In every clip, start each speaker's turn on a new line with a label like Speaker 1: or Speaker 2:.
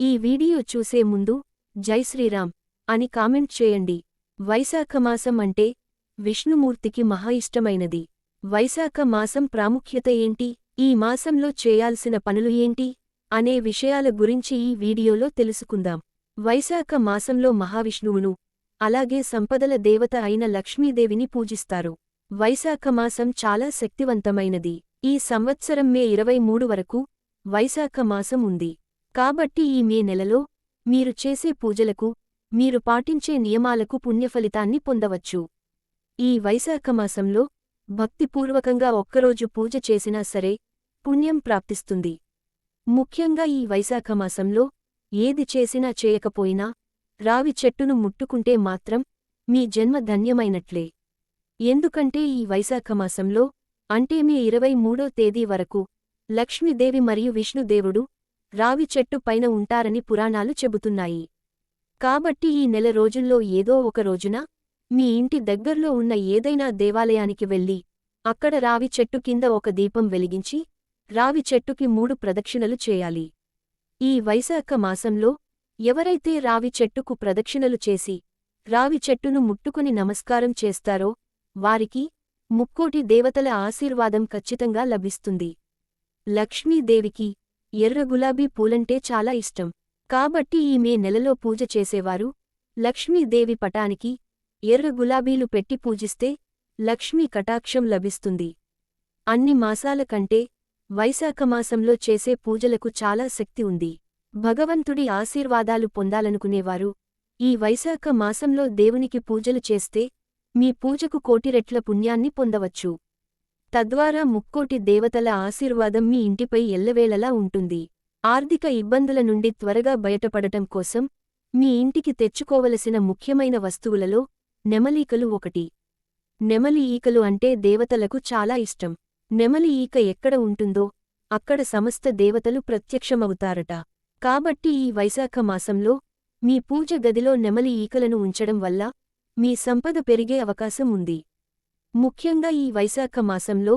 Speaker 1: ఈ వీడియో చూసే ముందు జై శ్రీరామ్ అని కామెంట్ చేయండి. వైశాఖ మాసం అంటే విష్ణుమూర్తికి మహా ఇష్టమైనది. వైశాఖ మాసం ప్రాముఖ్యత ఏంటి? ఈ మాసంలో చేయాల్సిన పనులు ఏంటి? అనే విషయాల గురించి ఈ వీడియోలో తెలుసుకుందాం. వైశాఖ మాసంలో మహావిష్ణువును అలాగే సంపదల దేవత అయిన లక్ష్మీదేవిని పూజిస్తారు. వైశాఖ మాసం చాలా శక్తివంతమైనది. ఈ సంవత్సరం మే ఇరవై మూడు వరకు వైశాఖ మాసం ఉంది. కాబట్టి ఈ మే నెలలో మీరు చేసే పూజలకు మీరు పాటించే నియమాలకు పుణ్యఫలితాన్ని పొందవచ్చు. ఈ వైశాఖ మాసంలో భక్తిపూర్వకంగా ఒక్కరోజు పూజ చేసినా సరే పుణ్యం ప్రాప్తిస్తుంది. ముఖ్యంగా ఈ వైశాఖ మాసంలో ఏది చేసినా చేయకపోయినా రావి చెట్టును ముట్టుకుంటే మాత్రం మీ జన్మ ధన్యమైనట్లే. ఎందుకంటే ఈ వైశాఖ మాసంలో అంటే మీ ఇరవై మూడో తేదీ వరకు లక్ష్మీదేవి మరియు విష్ణుదేవుడు రావి చెట్టు పైన ఉంటారని పురాణాలు చెబుతున్నాయి. కాబట్టి ఈ నెల రోజుల్లో ఏదో ఒక రోజున మీ ఇంటి దగ్గర్లో ఉన్న ఏదైనా దేవాలయానికి వెళ్ళి అక్కడ రావి చెట్టు కింద ఒక దీపం వెలిగించి రావి చెట్టుకి మూడు ప్రదక్షిణలు చేయాలి. ఈ వైశాఖ మాసంలో ఎవరైతే రావి చెట్టుకు ప్రదక్షిణలు చేసి రావి చెట్టును ముట్టుకుని నమస్కారం చేస్తారో వారికి ముక్కోటి దేవతల ఆశీర్వాదం ఖచ్చితంగా లభిస్తుంది. లక్ష్మీదేవికి ఎర్ర గులాబీ పూలంటే చాలా ఇష్టం. కాబట్టి ఈ మే నెలలో పూజ చేసేవారు. లక్ష్మీదేవి పటానికి ఎర్ర గులాబీలు పెట్టి పూజిస్తే లక్ష్మీ కటాక్షం లభిస్తుంది. అన్ని మాసాల కంటే వైశాఖమాసంలో చేసే పూజలకు చాలా శక్తి ఉంది. భగవంతుడి ఆశీర్వాదాలు పొందాలనుకునేవారు. ఈ వైశాఖ మాసంలో దేవునికి పూజలు చేస్తే మీ పూజకు కోటిరెట్ల పుణ్యాన్ని పొందవచ్చు. తద్వారా ముక్కోటి దేవతల ఆశీర్వాదం మీ ఇంటిపై ఎల్లవేళలా ఉంటుంది. ఆర్థిక ఇబ్బందుల నుండి త్వరగా బయటపడటం కోసం మీ ఇంటికి తెచ్చుకోవలసిన ముఖ్యమైన వస్తువులలో నెమలీకలు ఒకటి. నెమలి ఈకలు అంటే దేవతలకు చాలా ఇష్టం. నెమలి ఈక ఎక్కడ ఉంటుందో అక్కడ సమస్త దేవతలు ప్రత్యక్షమవుతారట. కాబట్టి ఈ వైశాఖ మాసంలో మీ పూజ గదిలో నెమలి ఈకలను ఉంచడం వల్ల మీ సంపద పెరిగే అవకాశం ఉంది. ముఖ్యంగా ఈ వైశాఖ మాసంలో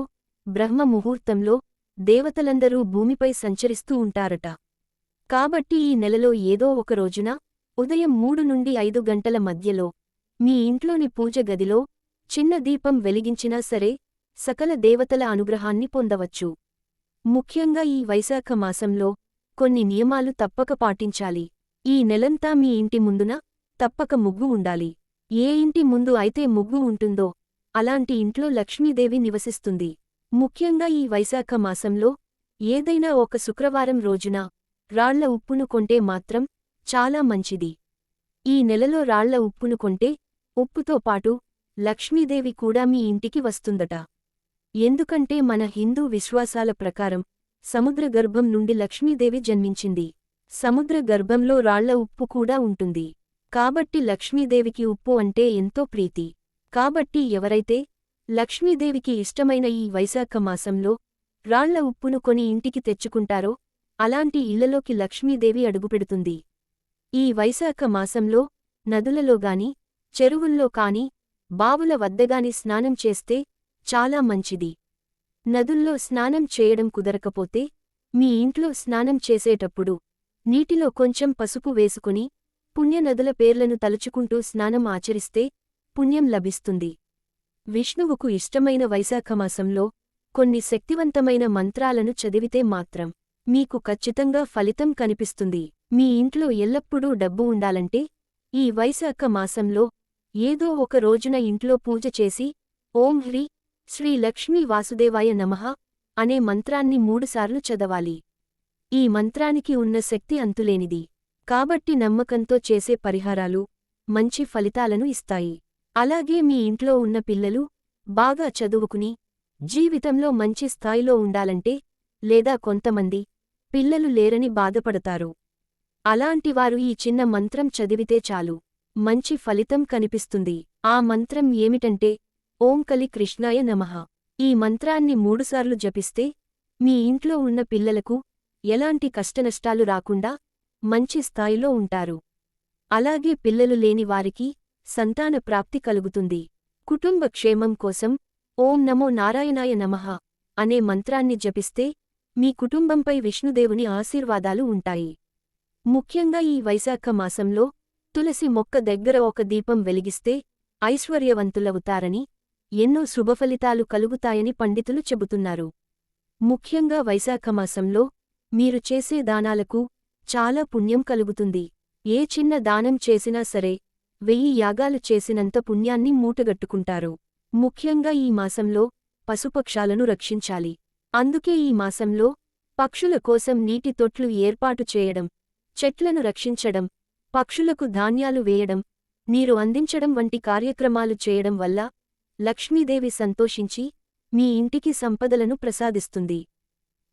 Speaker 1: బ్రహ్మ ముహూర్తంలో దేవతలందరూ భూమిపై సంచరిస్తూ ఉంటారట. కాబట్టి ఈ నెలలో ఏదో ఒక రోజున ఉదయం మూడు నుండి ఐదు గంటల మధ్యలో మీ ఇంట్లోని పూజ గదిలో చిన్న దీపం వెలిగించినా సరే సకల దేవతల అనుగ్రహాన్ని పొందవచ్చు. ముఖ్యంగా ఈ వైశాఖ మాసంలో కొన్ని నియమాలు తప్పక పాటించాలి. ఈ నెలంతా మీ ఇంటి ముందున తప్పక ముగ్గు ఉండాలి. ఏ ఇంటి ముందు అయితే ముగ్గు ఉంటుందో అలాంటి ఇంట్లో లక్ష్మీదేవి నివసిస్తుంది. ముఖ్యంగా ఈ వైశాఖ మాసంలో ఏదైనా ఒక శుక్రవారం రోజున రాళ్ళ ఉప్పును కొంటే మాత్రం చాలా మంచిది. ఈ నెలలో రాళ్ళ ఉప్పును కొంటే ఉప్పుతో పాటు లక్ష్మీదేవి కూడా మీ ఇంటికి వస్తుందట. ఎందుకంటే మన హిందూ విశ్వాసాల ప్రకారం సముద్ర గర్భం నుండి లక్ష్మీదేవి జన్మించింది. సముద్ర గర్భంలో రాళ్ళ ఉప్పు కూడా ఉంటుంది. కాబట్టి లక్ష్మీదేవికి ఉప్పు అంటే ఎంతో ప్రీతి. కాబట్టి ఎవరైతే లక్ష్మీదేవికి ఇష్టమైన ఈ వైశాఖ మాసంలో రాళ్ళ ఉప్పును కొని ఇంటికి తెచ్చుకుంటారో అలాంటి ఇళ్ళలోకి లక్ష్మీదేవి అడుగుపెడుతుంది. ఈ వైశాఖ మాసంలో నదులలోగాని చెరువుల్లో కాని బావుల వద్దగాని స్నానం చేస్తే చాలా మంచిది. నదుల్లో స్నానం చేయడం కుదరకపోతే మీ ఇంట్లో స్నానం చేసేటప్పుడు నీటిలో కొంచెం పసుపు వేసుకుని పుణ్యనదుల పేర్లను తలుచుకుంటూ స్నానం ఆచరిస్తే పుణ్యం లభిస్తుంది. విష్ణువుకు ఇష్టమైన వైశాఖమాసంలో కొన్ని శక్తివంతమైన మంత్రాలను చదివితే మాత్రం మీకు ఖచ్చితంగా ఫలితం కనిపిస్తుంది. మీ ఇంట్లో ఎల్లప్పుడూ డబ్బు ఉండాలంటే ఈ వైశాఖ మాసంలో ఏదో ఒక రోజున ఇంట్లో పూజ చేసి ఓం హ్రీ శ్రీ లక్ష్మీ వాసుదేవాయ నమః అనే మంత్రాన్ని మూడుసార్లు చదవాలి. ఈ మంత్రానికి ఉన్న శక్తి అంతులేనిది. కాబట్టి నమ్మకంతో చేసే పరిహారాలు మంచి ఫలితాలను ఇస్తాయి. అలాగే మీ ఇంట్లో ఉన్న పిల్లలు బాగా చదువుకుని జీవితంలో మంచి స్థాయిలో ఉండాలంటే లేదా కొంతమంది పిల్లలు లేరని బాధపడతారు. అలాంటివారు ఈ చిన్న మంత్రం చదివితే చాలు. మంచి ఫలితం కనిపిస్తుంది. ఆ మంత్రం ఏమిటంటే ఓంకలి కృష్ణాయ నమః. ఈ మంత్రాన్ని మూడుసార్లు జపిస్తే మీ ఇంట్లో ఉన్న పిల్లలకు ఎలాంటి కష్టనష్టాలు రాకుండా మంచి స్థాయిలో ఉంటారు. అలాగే పిల్లలు లేని వారికి సంతాన ప్రాప్తి కలుగుతుంది. కుటుంబ క్షేమం కోసం ఓం నమో నారాయణాయ నమః అనే మంత్రాన్ని జపిస్తే మీ కుటుంబంపై విష్ణుదేవుని ఆశీర్వాదాలు ఉంటాయి. ముఖ్యంగా ఈ వైశాఖ మాసంలో తులసి మొక్క దగ్గర ఒక దీపం వెలిగిస్తే ఐశ్వర్యవంతులవుతారని ఎన్నో శుభఫలితాలు కలుగుతాయని పండితులు చెబుతున్నారు. ముఖ్యంగా వైశాఖమాసంలో మీరు చేసే దానాలకు చాలా పుణ్యం కలుగుతుంది. ఏ చిన్న దానం చేసినా సరే వెయ్యి యాగాలు చేసినంత పుణ్యాన్ని మూటగట్టుకుంటారు. ముఖ్యంగా ఈ మాసంలో పశుపక్షాలను రక్షించాలి. అందుకే ఈ మాసంలో పక్షుల కోసం నీటి తొట్లు ఏర్పాటు చేయడం చెట్లను రక్షించడం పక్షులకు ధాన్యాలు వేయడం నీరు అందించడం వంటి కార్యక్రమాలు చేయడం వల్ల లక్ష్మీదేవి సంతోషించి మీ ఇంటికి సంపదలను ప్రసాదిస్తుంది.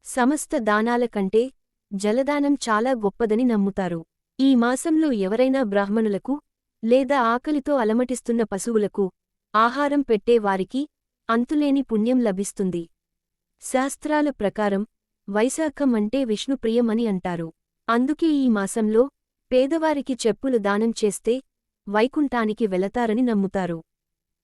Speaker 1: సమస్త దానాల కంటే జలదానం చాలా గొప్పదని నమ్ముతారు. ఈ మాసంలో ఎవరైనా బ్రాహ్మణులకు లేదా ఆకలితో అలమటిస్తున్న పశువులకు ఆహారం పెట్టే వారికి అంతులేని పుణ్యం లభిస్తుంది. శాస్త్రాల ప్రకారం వైశాఖం అంటే విష్ణుప్రియమని అంటారు. అందుకే ఈ మాసంలో పేదవారికి చెప్పులు దానం చేస్తే వైకుంఠానికి వెళతారని నమ్ముతారు.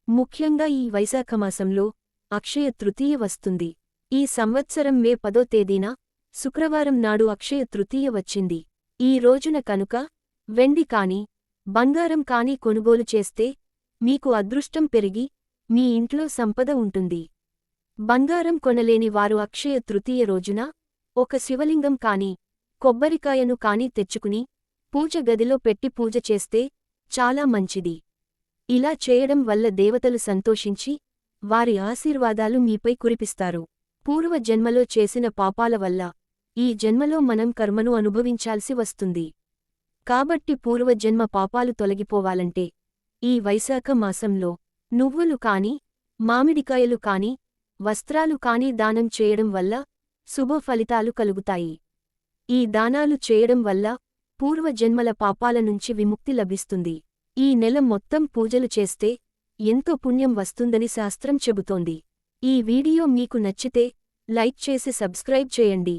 Speaker 1: ముఖ్యంగా ఈ వైశాఖమాసంలో అక్షయ తృతీయ వస్తుంది. ఈ సంవత్సరం మే పదో తేదీన శుక్రవారం నాడు అక్షయ తృతీయ వచ్చింది. ఈ రోజున కనుక వెండి కాని బంగారం కాని కొనుగోలు చేస్తే మీకు అదృష్టం పెరిగి మీ ఇంట్లో సంపద ఉంటుంది. బంగారం కొనలేని వారు అక్షయ తృతీయ రోజున ఒక శివలింగం కాని కొబ్బరికాయను కాని తెచ్చుకుని పూజ గదిలో పెట్టి పూజ చేస్తే చాలా మంచిది. ఇలా చేయడం వల్ల దేవతలు సంతోషించి వారి ఆశీర్వాదాలు మీపై కురిపిస్తారు. పూర్వ జన్మలో చేసిన పాపాల వల్ల ఈ జన్మలో మనం కర్మను అనుభవించాల్సి వస్తుంది. కాబట్టి పూర్వజన్మ పాపాలు తొలగిపోవాలంటే ఈ వైశాఖ మాసంలో నువ్వులు కాని మామిడికాయలు కాని వస్త్రాలు కాని దానం చేయడం వల్ల శుభ ఫలితాలు కలుగుతాయి. ఈ దానాలు చేయడం వల్ల పూర్వజన్మల పాపాల నుంచి విముక్తి లభిస్తుంది. ఈ నెల మొత్తం పూజలు చేస్తే ఎంతో పుణ్యం వస్తుందని శాస్త్రం చెబుతోంది. ఈ వీడియో మీకు నచ్చితే లైక్ చేసి సబ్స్క్రైబ్ చేయండి.